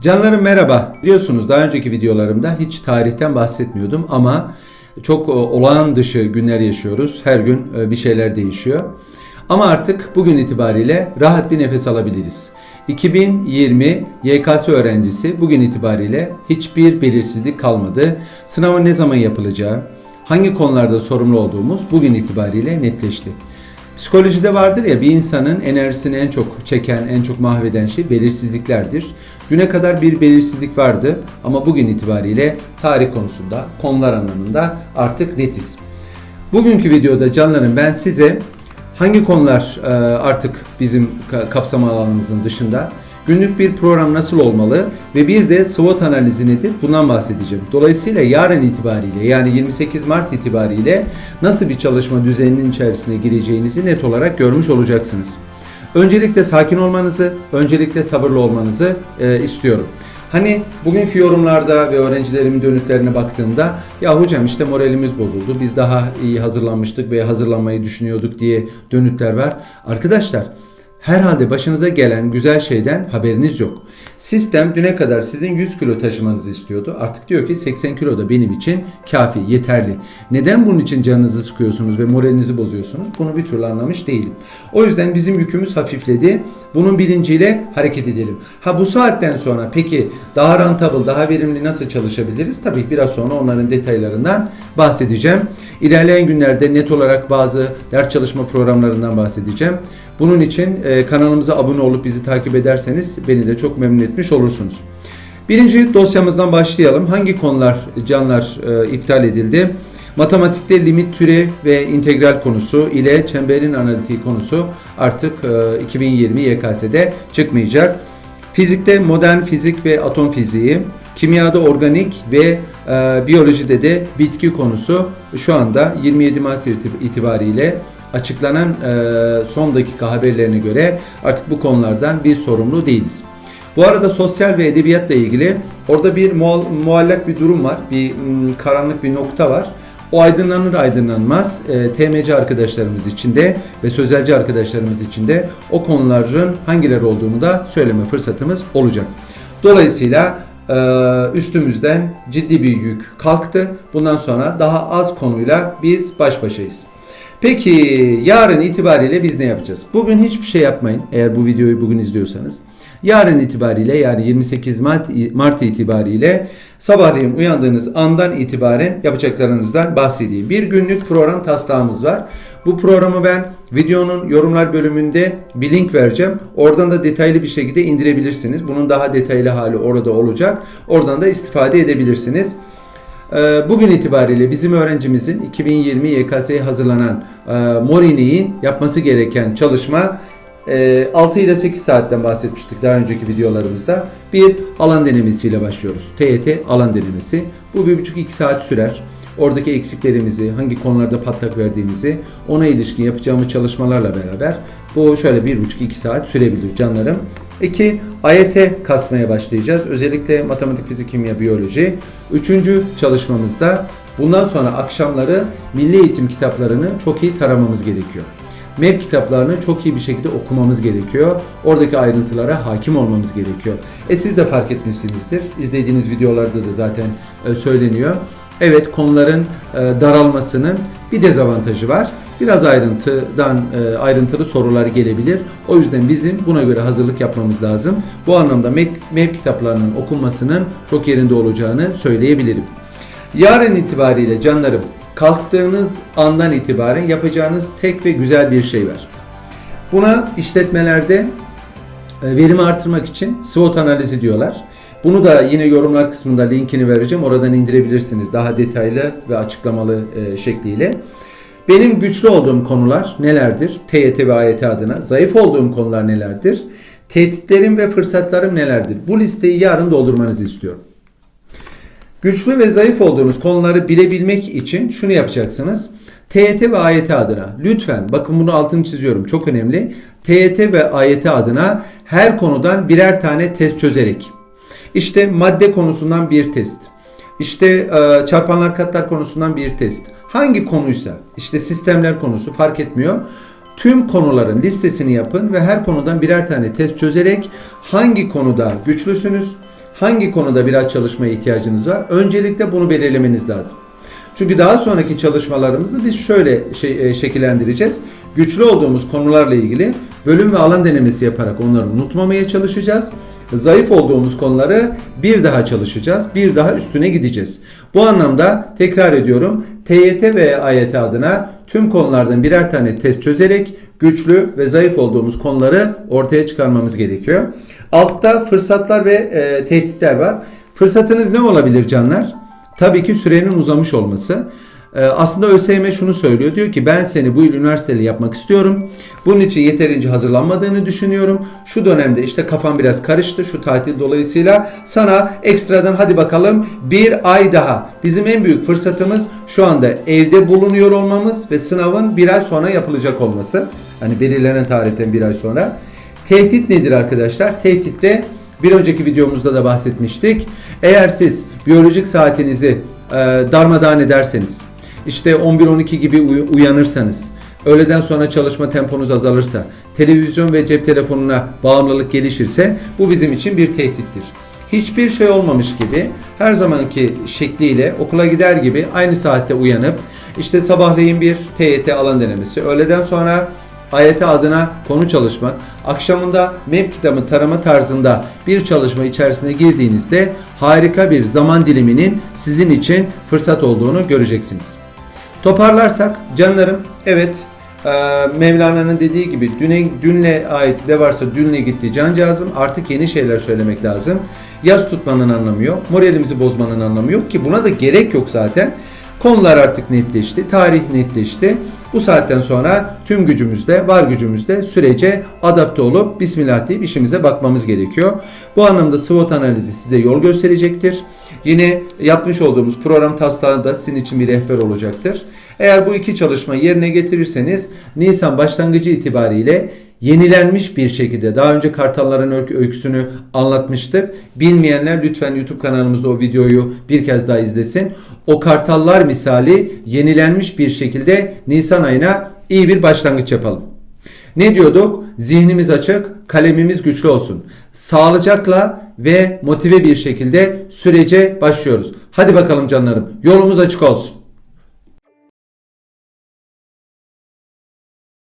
Canlarım merhaba. Biliyorsunuz daha önceki videolarımda hiç tarihten bahsetmiyordum ama çok e, olağan dışı günler yaşıyoruz. Her gün e, bir şeyler değişiyor. Ama artık bugün itibariyle rahat bir nefes alabiliriz. 2020 YKS öğrencisi bugün itibariyle hiçbir belirsizlik kalmadı. Sınavın ne zaman yapılacağı, hangi konularda sorumlu olduğumuz bugün itibariyle netleşti. Psikolojide vardır ya bir insanın enerjisini en çok çeken, en çok mahveden şey belirsizliklerdir. Düne kadar bir belirsizlik vardı ama bugün itibariyle tarih konusunda, konular anlamında artık netiz. Bugünkü videoda canlarım ben size hangi konular e, artık bizim ka- kapsam alanımızın dışında günlük bir program nasıl olmalı ve bir de SWOT analizi nedir bundan bahsedeceğim. Dolayısıyla yarın itibariyle yani 28 Mart itibariyle nasıl bir çalışma düzeninin içerisine gireceğinizi net olarak görmüş olacaksınız. Öncelikle sakin olmanızı, öncelikle sabırlı olmanızı e, istiyorum. Hani bugünkü yorumlarda ve öğrencilerimin dönütlerine baktığımda ya hocam işte moralimiz bozuldu. Biz daha iyi hazırlanmıştık ve hazırlanmayı düşünüyorduk diye dönütler var. Arkadaşlar herhalde başınıza gelen güzel şeyden haberiniz yok. Sistem düne kadar sizin 100 kilo taşımanızı istiyordu. Artık diyor ki 80 kilo da benim için kafi, yeterli. Neden bunun için canınızı sıkıyorsunuz ve moralinizi bozuyorsunuz? Bunu bir türlü anlamış değilim. O yüzden bizim yükümüz hafifledi. Bunun bilinciyle hareket edelim. Ha bu saatten sonra peki daha rentable, daha verimli nasıl çalışabiliriz? Tabii biraz sonra onların detaylarından bahsedeceğim. İlerleyen günlerde net olarak bazı ders çalışma programlarından bahsedeceğim. Bunun için e, kanalımıza abone olup bizi takip ederseniz beni de çok memnun etmiş olursunuz. Birinci dosyamızdan başlayalım. Hangi konular canlar e, iptal edildi? Matematikte limit türev ve integral konusu ile çemberin analitiği konusu artık e, 2020 YKS'de çıkmayacak. Fizikte modern fizik ve atom fiziği, kimyada organik ve e, biyolojide de bitki konusu şu anda 27 Mart itib- itibariyle açıklanan e, son dakika haberlerine göre artık bu konulardan bir sorumlu değiliz. Bu arada sosyal ve edebiyatla ilgili orada bir mual, muallak bir durum var. Bir mm, karanlık bir nokta var. O aydınlanır aydınlanmaz e, TMC arkadaşlarımız için de ve sözelci arkadaşlarımız için de o konuların hangileri olduğunu da söyleme fırsatımız olacak. Dolayısıyla e, üstümüzden ciddi bir yük kalktı. Bundan sonra daha az konuyla biz baş başayız. Peki yarın itibariyle biz ne yapacağız? Bugün hiçbir şey yapmayın eğer bu videoyu bugün izliyorsanız. Yarın itibariyle yani 28 Mart, Mart itibariyle sabahleyin uyandığınız andan itibaren yapacaklarınızdan bahsedeyim. Bir günlük program taslağımız var. Bu programı ben videonun yorumlar bölümünde bir link vereceğim. Oradan da detaylı bir şekilde indirebilirsiniz. Bunun daha detaylı hali orada olacak. Oradan da istifade edebilirsiniz. Ee, Bugün itibariyle bizim öğrencimizin 2020 YKS'ye hazırlanan e, Morine'in yapması gereken çalışma e, 6 ile 8 saatten bahsetmiştik daha önceki videolarımızda. Bir alan denemesiyle başlıyoruz. TYT alan denemesi. Bu 1,5-2 saat sürer. Oradaki eksiklerimizi, hangi konularda patlak verdiğimizi, ona ilişkin yapacağımız çalışmalarla beraber bu şöyle 1,5-2 saat sürebilir canlarım. 2. AYT kasmaya başlayacağız. Özellikle matematik, fizik, kimya, biyoloji. Üçüncü çalışmamızda bundan sonra akşamları milli eğitim kitaplarını çok iyi taramamız gerekiyor. MEP kitaplarını çok iyi bir şekilde okumamız gerekiyor. Oradaki ayrıntılara hakim olmamız gerekiyor. E siz de fark etmişsinizdir. İzlediğiniz videolarda da zaten e, söyleniyor. Evet konuların e, daralmasının bir dezavantajı var. Biraz ayrıntıdan e, ayrıntılı sorular gelebilir. O yüzden bizim buna göre hazırlık yapmamız lazım. Bu anlamda MEP, kitaplarının okunmasının çok yerinde olacağını söyleyebilirim. Yarın itibariyle canlarım kalktığınız andan itibaren yapacağınız tek ve güzel bir şey var. Buna işletmelerde e, verimi artırmak için SWOT analizi diyorlar. Bunu da yine yorumlar kısmında linkini vereceğim. Oradan indirebilirsiniz daha detaylı ve açıklamalı e, şekliyle. Benim güçlü olduğum konular nelerdir? TYT ve AYT adına. Zayıf olduğum konular nelerdir? Tehditlerim ve fırsatlarım nelerdir? Bu listeyi yarın doldurmanızı istiyorum. Güçlü ve zayıf olduğunuz konuları bilebilmek için şunu yapacaksınız. TYT ve AYT adına lütfen bakın bunu altını çiziyorum çok önemli. TYT ve AYT adına her konudan birer tane test çözerek işte madde konusundan bir test. İşte e, çarpanlar katlar konusundan bir test. Hangi konuysa işte sistemler konusu fark etmiyor. Tüm konuların listesini yapın ve her konudan birer tane test çözerek hangi konuda güçlüsünüz, hangi konuda biraz çalışmaya ihtiyacınız var? Öncelikle bunu belirlemeniz lazım. Çünkü daha sonraki çalışmalarımızı biz şöyle şey, e, şekillendireceğiz. Güçlü olduğumuz konularla ilgili bölüm ve alan denemesi yaparak onları unutmamaya çalışacağız. Zayıf olduğumuz konuları bir daha çalışacağız. Bir daha üstüne gideceğiz. Bu anlamda tekrar ediyorum. TYT ve AYT adına tüm konulardan birer tane test çözerek güçlü ve zayıf olduğumuz konuları ortaya çıkarmamız gerekiyor. Altta fırsatlar ve e, tehditler var. Fırsatınız ne olabilir canlar? Tabii ki sürenin uzamış olması. Ee, aslında ÖSYM şunu söylüyor. Diyor ki ben seni bu yıl üniversiteli yapmak istiyorum. Bunun için yeterince hazırlanmadığını düşünüyorum. Şu dönemde işte kafam biraz karıştı şu tatil dolayısıyla. Sana ekstradan hadi bakalım bir ay daha. Bizim en büyük fırsatımız şu anda evde bulunuyor olmamız ve sınavın bir ay sonra yapılacak olması. Hani belirlenen tarihten bir ay sonra. Tehdit nedir arkadaşlar? Tehditte bir önceki videomuzda da bahsetmiştik. Eğer siz biyolojik saatinizi e, darmadağın ederseniz, işte 11-12 gibi uy- uyanırsanız, öğleden sonra çalışma temponuz azalırsa, televizyon ve cep telefonuna bağımlılık gelişirse bu bizim için bir tehdittir. Hiçbir şey olmamış gibi her zamanki şekliyle okula gider gibi aynı saatte uyanıp işte sabahleyin bir TYT alan denemesi, öğleden sonra AYT adına konu çalışmak, akşamında MEP kitabı tarama tarzında bir çalışma içerisine girdiğinizde harika bir zaman diliminin sizin için fırsat olduğunu göreceksiniz. Toparlarsak canlarım evet e, Mevlana'nın dediği gibi düne, dünle ait ne varsa dünle gitti cancağızım artık yeni şeyler söylemek lazım. Yaz tutmanın anlamı yok. Moralimizi bozmanın anlamı yok ki buna da gerek yok zaten. Konular artık netleşti. Tarih netleşti. Bu saatten sonra tüm gücümüzle, var gücümüzle sürece adapte olup Bismillah deyip işimize bakmamız gerekiyor. Bu anlamda SWOT analizi size yol gösterecektir. Yine yapmış olduğumuz program taslağı da sizin için bir rehber olacaktır. Eğer bu iki çalışmayı yerine getirirseniz Nisan başlangıcı itibariyle yenilenmiş bir şekilde daha önce kartalların öykü- öyküsünü anlatmıştık. Bilmeyenler lütfen YouTube kanalımızda o videoyu bir kez daha izlesin. O kartallar misali yenilenmiş bir şekilde Nisan ayına iyi bir başlangıç yapalım. Ne diyorduk? Zihnimiz açık, kalemimiz güçlü olsun. Sağlıcakla ve motive bir şekilde sürece başlıyoruz. Hadi bakalım canlarım. Yolumuz açık olsun.